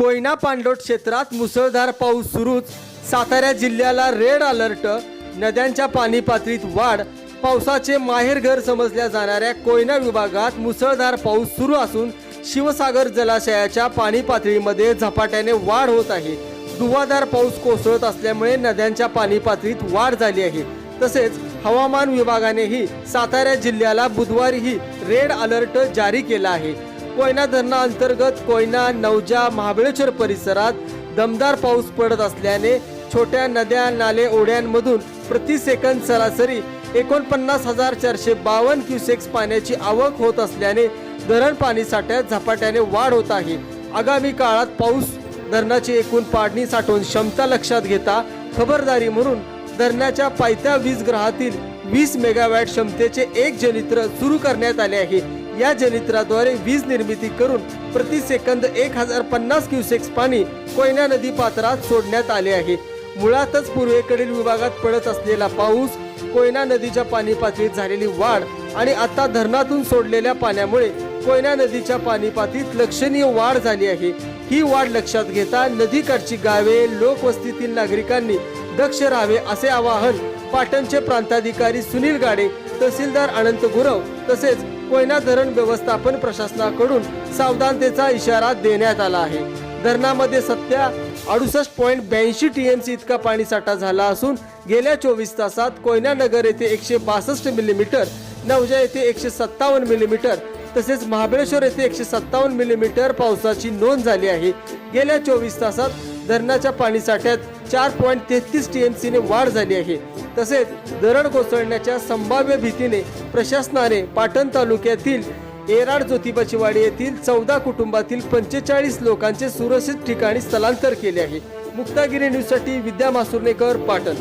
कोयना पाणलोट क्षेत्रात मुसळधार पाऊस सुरूच. सातारा जिल्ह्याला रेड अलर्ट. नद्यांच्या पाणी पातळीत वाढ. पावसाचे माहेरघर समजल्या जाणाऱ्या कोयना विभागात मुसळधार पाऊस सुरू असून शिवसागर जलाशयाच्या पाणी पातळीमध्ये झपाट्याने वाढ होत आहे. दुवादार पाऊस कोसळत असल्यामुळे नद्यांच्या पाणी पातळीत वाढ झाली आहे. तसेच हवामान विभागानेही सातारा जिल्ह्याला बुधवारीही रेड अलर्ट जारी केला आहे. कोयना धरणाअंतर्गत कोयना नवजा महाबळेश्वर परिसरात दमदार पाऊस पडत असल्याने छोट्या नद्या नाले ओढ्यांमधून प्रति सेकंद सरासरी एकोणपन्नास हजार चारशे बावन्न क्युसेक्स पाण्याची आवक होत असल्याने धरण पाणी साठ्यात झपाट्याने वाढ होत आहे. आगामी काळात पाऊस धरणाची एकूण पाडणी साठवून क्षमता लक्षात घेता खबरदारी म्हणून धरणाच्या पायथ्या वीज ग्रहातील वीस मेगावॅट क्षमतेचे एक जनित्र सुरू करण्यात आले आहे. या जनित्राद्वारे वीज निर्मिती करून प्रति सेकंद एक हजार पन्नास क्युसेक्स पाणी कोयना नदी पात्रात सोडण्यात आले आहे. मुळातच पूर्वेकडील विभागात पडत असलेला पाऊस कोयना नदीच्या पाणी पातळीत झालेली वाढ आणि आता धरणातून सोडलेल्या पाण्यामुळे कोयना नदीच्या पाणी पातळीत लक्षणीय वाढ झाली आहे. ही वाढ लक्षात घेता नदीकाठची गावे लोकवस्तीतील नागरिकांनी दक्ष राहावे असे आवाहन पाटणचे प्रांताधिकारी सुनील गाडे तहसीलदार अनंत गुरव तसेच कोयना धरण व्यवस्थापन प्रशासनाकडून सावधानतेचा इशारा देण्यात आला आहे. धरणामध्ये सध्या अडुसष्ट पॉईंट ब्याऐंशी टीएमसी इतका पाणीसाठा झाला असून गेल्या चोवीस तासात कोयना नगर येथे एकशे बासष्ट मिलीमीटर नवजा येथे एकशे सत्तावन्न मिलीमीटर तसेच महाबळेश्वर येथे एकशे सत्तावन्न मिलीमीटर पावसाची नोंद झाली आहे. गेल्या चोवीस तासात धरणाच्या पाणी साठ्यात चार पॉईंट तेहतीस टीएमसीने वाढ झाली आहे. तसेच धरण कोसळण्याच्या संभाव्य भीतीने प्रशासनाने पाटण तालुक्यातील एराड ज्योतिबाचीवाडी येथील चौदा कुटुंबातील पंचेचाळीस लोकांचे सुरक्षित ठिकाणी स्थलांतर केले आहे. मुक्तागिरी न्यूजसाठी विद्या मासुर्नेकर पाटण.